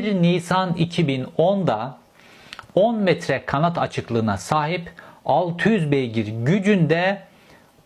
1 Nisan 2010'da 10 metre kanat açıklığına sahip 600 beygir gücünde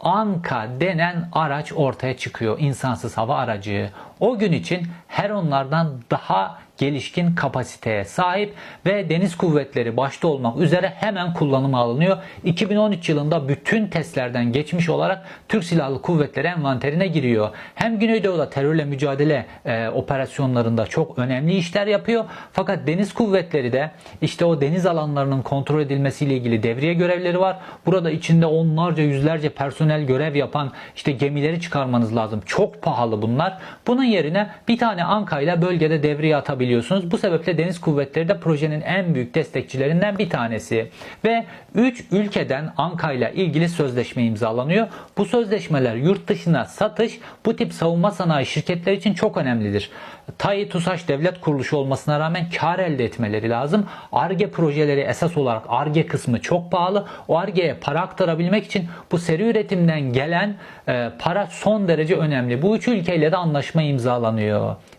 Anka denen araç ortaya çıkıyor. insansız hava aracı. O gün için her onlardan daha gelişkin kapasiteye sahip ve deniz kuvvetleri başta olmak üzere hemen kullanıma alınıyor. 2013 yılında bütün testlerden geçmiş olarak Türk Silahlı Kuvvetleri envanterine giriyor. Hem Güneydoğu'da terörle mücadele e, operasyonlarında çok önemli işler yapıyor. Fakat deniz kuvvetleri de işte o deniz alanlarının kontrol edilmesiyle ilgili devriye görevleri var. Burada içinde onlarca yüzlerce personel görev yapan işte gemileri çıkarmanız lazım. Çok pahalı bunlar. Bunun yerine bir tane Anka ile bölgede devriye atabiliyorsunuz. Bu sebeple deniz kuvvetleri de projenin en büyük destekçilerinden bir tanesi. Ve 3 ülkeden Anka ile ilgili sözleşme imzalanıyor. Bu sözleşmeler yurt dışına satış bu tip savunma sanayi şirketleri için çok önemlidir. TAİ TUSAŞ devlet kuruluşu olmasına rağmen kar elde etmeleri lazım. ARGE projeleri esas olarak ARGE kısmı çok pahalı. O ARGE'ye para aktarabilmek için bu seri üretimden gelen e, para son derece önemli. Bu üç ülkeyle de anlaşma imzalanıyor.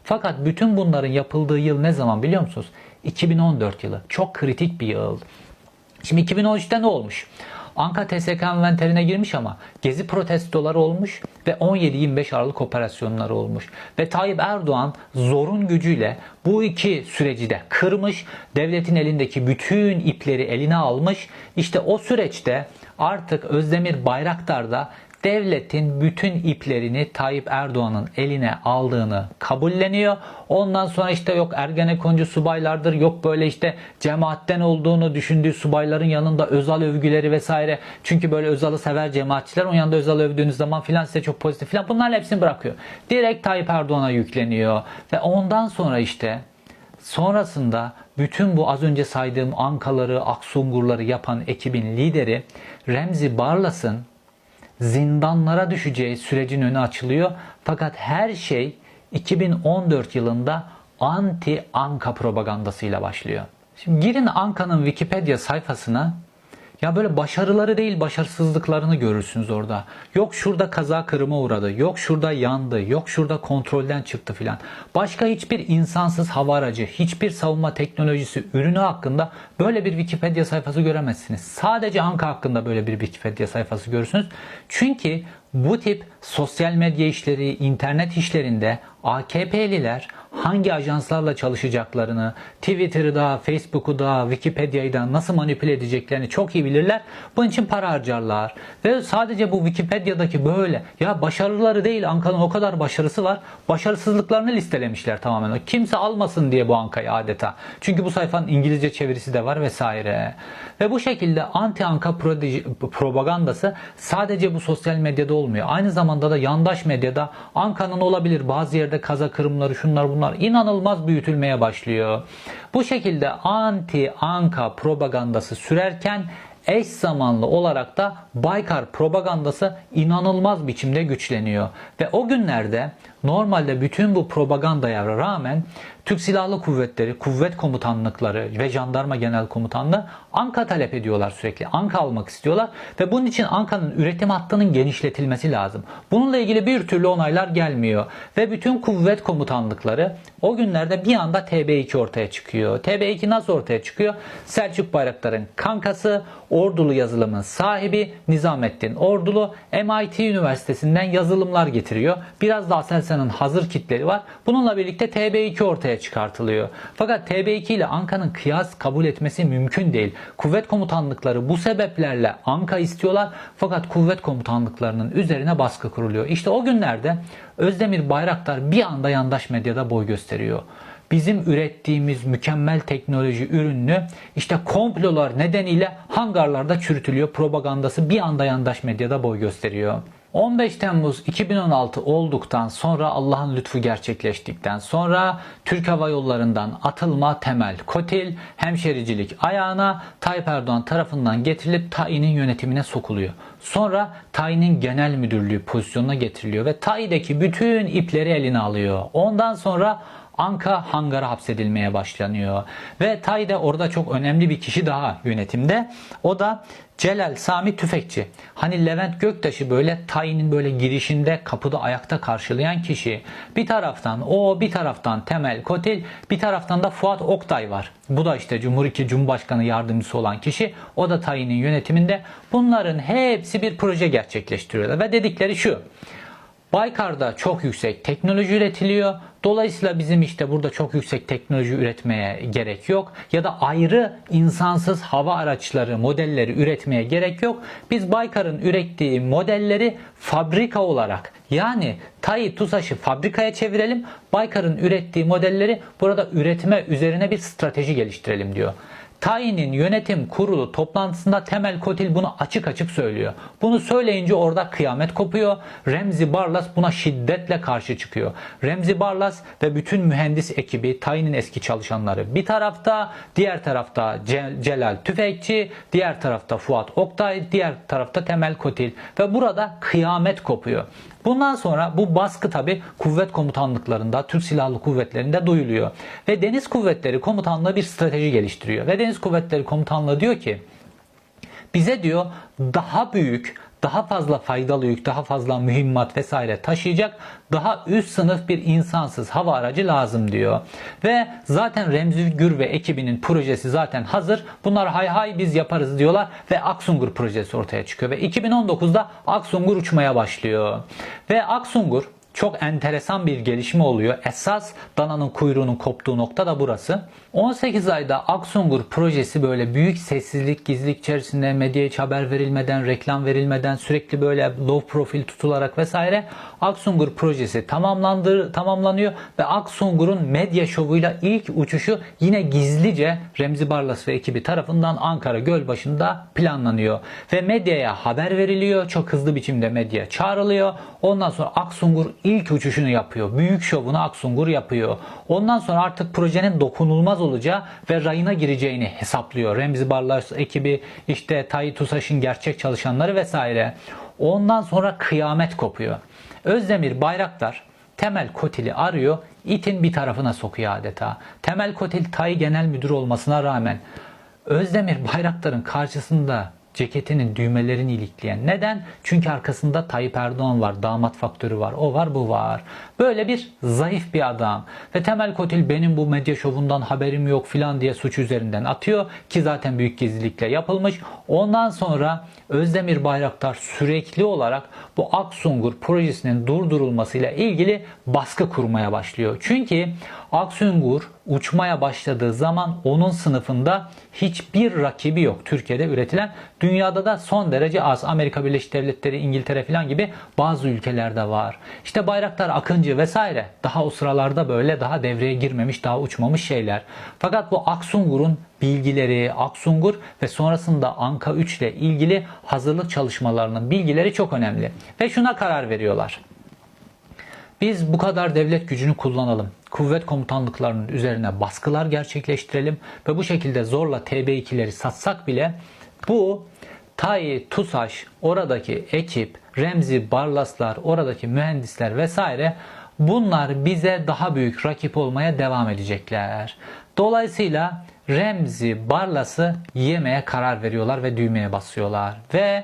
Fakat bütün bunların yapıldığı yıl ne zaman biliyor musunuz? 2014 yılı. Çok kritik bir yıl. Şimdi 2013'te ne olmuş? Anka TSK envanterine girmiş ama gezi protestoları olmuş ve 17-25 Aralık operasyonları olmuş. Ve Tayyip Erdoğan zorun gücüyle bu iki süreci de kırmış, devletin elindeki bütün ipleri eline almış. İşte o süreçte artık Özdemir Bayraktar da devletin bütün iplerini Tayyip Erdoğan'ın eline aldığını kabulleniyor. Ondan sonra işte yok Ergenekoncu subaylardır, yok böyle işte cemaatten olduğunu düşündüğü subayların yanında Özal övgüleri vesaire. Çünkü böyle Özal'ı sever cemaatçiler. Onun yanında Özal övdüğünüz zaman filan size çok pozitif filan. Bunların hepsini bırakıyor. Direkt Tayyip Erdoğan'a yükleniyor. Ve ondan sonra işte Sonrasında bütün bu az önce saydığım Ankaları, Aksungurları yapan ekibin lideri Remzi Barlas'ın zindanlara düşeceği sürecin önü açılıyor. Fakat her şey 2014 yılında anti Anka propagandasıyla başlıyor. Şimdi girin Anka'nın Wikipedia sayfasına ya böyle başarıları değil başarısızlıklarını görürsünüz orada. Yok şurada kaza kırıma uğradı. Yok şurada yandı. Yok şurada kontrolden çıktı filan. Başka hiçbir insansız hava aracı, hiçbir savunma teknolojisi ürünü hakkında böyle bir Wikipedia sayfası göremezsiniz. Sadece Anka hakkında böyle bir Wikipedia sayfası görürsünüz. Çünkü bu tip sosyal medya işleri, internet işlerinde AKP'liler hangi ajanslarla çalışacaklarını, Twitter'ı da, Facebook'u da, Wikipedia'yı da nasıl manipüle edeceklerini çok iyi bilirler. Bunun için para harcarlar. Ve sadece bu Wikipedia'daki böyle ya başarıları değil Anka'nın o kadar başarısı var. Başarısızlıklarını listelemişler tamamen. Kimse almasın diye bu Anka'yı adeta. Çünkü bu sayfanın İngilizce çevirisi de var vesaire. Ve bu şekilde anti Anka propagandası sadece bu sosyal medyada olmuyor. Aynı zamanda da yandaş medyada Anka'nın olabilir bazı yerde kaza kırımları şunlar bunlar inanılmaz büyütülmeye başlıyor. Bu şekilde anti Anka propagandası sürerken eş zamanlı olarak da Baykar propagandası inanılmaz biçimde güçleniyor. Ve o günlerde normalde bütün bu propagandaya rağmen Türk Silahlı Kuvvetleri, kuvvet komutanlıkları ve jandarma genel komutanlığı Anka talep ediyorlar sürekli. Anka almak istiyorlar ve bunun için Anka'nın üretim hattının genişletilmesi lazım. Bununla ilgili bir türlü onaylar gelmiyor ve bütün kuvvet komutanlıkları o günlerde bir anda TB2 ortaya çıkıyor. TB2 nasıl ortaya çıkıyor? Selçuk Bayraktar'ın kankası, ordulu yazılımın sahibi Nizamettin Ordulu MIT Üniversitesi'nden yazılımlar getiriyor. Biraz da Aselsan'ın hazır kitleri var. Bununla birlikte TB2 ortaya çıkartılıyor. Fakat TB2 ile Anka'nın kıyas kabul etmesi mümkün değil. Kuvvet komutanlıkları bu sebeplerle Anka istiyorlar. Fakat kuvvet komutanlıklarının üzerine baskı kuruluyor. İşte o günlerde Özdemir Bayraktar bir anda yandaş medyada boy gösteriyor bizim ürettiğimiz mükemmel teknoloji ürünü işte komplolar nedeniyle hangarlarda çürütülüyor propagandası bir anda yandaş medyada boy gösteriyor. 15 Temmuz 2016 olduktan sonra Allah'ın lütfu gerçekleştikten sonra Türk Hava Yolları'ndan atılma temel kotil hemşericilik ayağına Tayyip Erdoğan tarafından getirilip TAİ'nin yönetimine sokuluyor. Sonra TAİ'nin genel müdürlüğü pozisyonuna getiriliyor ve TAİ'deki bütün ipleri eline alıyor. Ondan sonra Anka hangara hapsedilmeye başlanıyor. Ve Tay'da orada çok önemli bir kişi daha yönetimde. O da Celal Sami Tüfekçi. Hani Levent Göktaş'ı böyle Tayin'in böyle girişinde kapıda ayakta karşılayan kişi. Bir taraftan o bir taraftan Temel Kotil bir taraftan da Fuat Oktay var. Bu da işte Cumhur 2 Cumhurbaşkanı yardımcısı olan kişi. O da Tayin'in yönetiminde. Bunların hepsi bir proje gerçekleştiriyorlar. Ve dedikleri şu. Baykar'da çok yüksek teknoloji üretiliyor. Dolayısıyla bizim işte burada çok yüksek teknoloji üretmeye gerek yok. Ya da ayrı insansız hava araçları, modelleri üretmeye gerek yok. Biz Baykar'ın ürettiği modelleri fabrika olarak yani TAI TUSAŞ'ı fabrikaya çevirelim. Baykar'ın ürettiği modelleri burada üretme üzerine bir strateji geliştirelim diyor. Tayin'in yönetim kurulu toplantısında Temel Kotil bunu açık açık söylüyor. Bunu söyleyince orada kıyamet kopuyor. Remzi Barlas buna şiddetle karşı çıkıyor. Remzi Barlas ve bütün mühendis ekibi Tayin'in eski çalışanları bir tarafta, diğer tarafta Ce- Celal Tüfekçi, diğer tarafta Fuat Oktay, diğer tarafta Temel Kotil ve burada kıyamet kopuyor. Bundan sonra bu baskı tabi kuvvet komutanlıklarında, Türk Silahlı Kuvvetleri'nde duyuluyor. Ve Deniz Kuvvetleri Komutanlığı bir strateji geliştiriyor. Ve Deniz Kuvvetleri Komutanlığı diyor ki bize diyor daha büyük, daha fazla faydalı yük, daha fazla mühimmat vesaire taşıyacak daha üst sınıf bir insansız hava aracı lazım diyor. Ve zaten Remzi Gür ve ekibinin projesi zaten hazır. Bunlar hay hay biz yaparız diyorlar ve Aksungur projesi ortaya çıkıyor. Ve 2019'da Aksungur uçmaya başlıyor. Ve Aksungur çok enteresan bir gelişme oluyor. Esas dananın kuyruğunun koptuğu nokta da burası. 18 ayda Aksungur projesi böyle büyük sessizlik, gizlilik içerisinde medyaya hiç haber verilmeden, reklam verilmeden sürekli böyle low profil tutularak vesaire Aksungur projesi tamamlandı, tamamlanıyor ve Aksungur'un medya şovuyla ilk uçuşu yine gizlice Remzi Barlas ve ekibi tarafından Ankara Gölbaşı'nda planlanıyor. Ve medyaya haber veriliyor. Çok hızlı biçimde medya çağrılıyor. Ondan sonra Aksungur ilk uçuşunu yapıyor. Büyük şovunu Aksungur yapıyor. Ondan sonra artık projenin dokunulmaz olacağı ve rayına gireceğini hesaplıyor. Remzi Barlas ekibi, işte Tayyip Tusaş'ın gerçek çalışanları vesaire. Ondan sonra kıyamet kopuyor. Özdemir Bayraktar Temel Kotil'i arıyor, itin bir tarafına sokuyor adeta. Temel Kotil TAI Genel Müdür olmasına rağmen Özdemir Bayraktar'ın karşısında ceketinin düğmelerini ilikleyen. Neden? Çünkü arkasında Tayyip Erdoğan var, damat faktörü var, o var, bu var. Böyle bir zayıf bir adam. Ve Temel Kotil benim bu medya şovundan haberim yok filan diye suç üzerinden atıyor ki zaten büyük gizlilikle yapılmış. Ondan sonra Özdemir Bayraktar sürekli olarak bu Aksungur projesinin durdurulmasıyla ilgili baskı kurmaya başlıyor. Çünkü Aksungur uçmaya başladığı zaman onun sınıfında hiçbir rakibi yok Türkiye'de üretilen. Dünyada da son derece az. Amerika Birleşik Devletleri, İngiltere falan gibi bazı ülkelerde var. İşte Bayraktar, Akıncı vesaire daha o sıralarda böyle daha devreye girmemiş, daha uçmamış şeyler. Fakat bu Aksungur'un bilgileri, Aksungur ve sonrasında Anka 3 ile ilgili hazırlık çalışmalarının bilgileri çok önemli. Ve şuna karar veriyorlar. Biz bu kadar devlet gücünü kullanalım. Kuvvet komutanlıklarının üzerine baskılar gerçekleştirelim ve bu şekilde zorla TB2'leri satsak bile bu TAI, TUSAŞ, oradaki ekip, Remzi, Barlaslar, oradaki mühendisler vesaire bunlar bize daha büyük rakip olmaya devam edecekler. Dolayısıyla Remzi, Barlas'ı yemeye karar veriyorlar ve düğmeye basıyorlar. Ve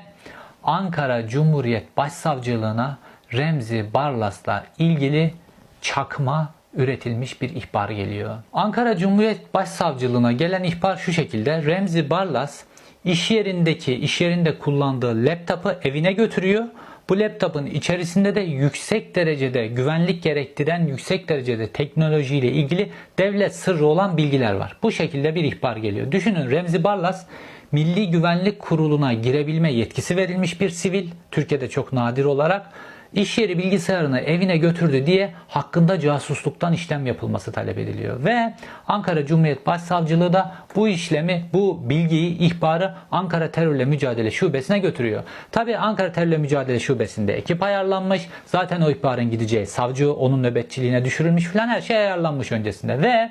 Ankara Cumhuriyet Başsavcılığına Remzi Barlas'la ilgili çakma üretilmiş bir ihbar geliyor. Ankara Cumhuriyet Başsavcılığına gelen ihbar şu şekilde. Remzi Barlas iş yerindeki, iş yerinde kullandığı laptopu evine götürüyor. Bu laptopun içerisinde de yüksek derecede güvenlik gerektiren yüksek derecede teknolojiyle ilgili devlet sırrı olan bilgiler var. Bu şekilde bir ihbar geliyor. Düşünün Remzi Barlas Milli Güvenlik Kurulu'na girebilme yetkisi verilmiş bir sivil. Türkiye'de çok nadir olarak iş yeri bilgisayarını evine götürdü diye hakkında casusluktan işlem yapılması talep ediliyor. Ve Ankara Cumhuriyet Başsavcılığı da bu işlemi, bu bilgiyi, ihbarı Ankara Terörle Mücadele Şubesi'ne götürüyor. Tabi Ankara Terörle Mücadele Şubesi'nde ekip ayarlanmış. Zaten o ihbarın gideceği savcı onun nöbetçiliğine düşürülmüş falan her şey ayarlanmış öncesinde. Ve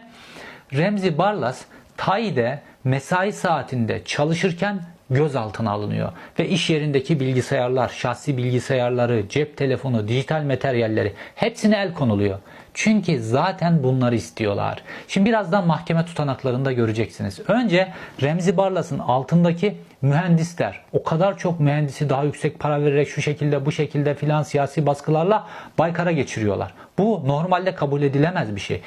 Remzi Barlas TAİ'de mesai saatinde çalışırken gözaltına alınıyor. Ve iş yerindeki bilgisayarlar, şahsi bilgisayarları, cep telefonu, dijital materyalleri hepsine el konuluyor. Çünkü zaten bunları istiyorlar. Şimdi birazdan mahkeme tutanaklarında göreceksiniz. Önce Remzi Barlas'ın altındaki mühendisler o kadar çok mühendisi daha yüksek para vererek şu şekilde bu şekilde filan siyasi baskılarla Baykar'a geçiriyorlar. Bu normalde kabul edilemez bir şey.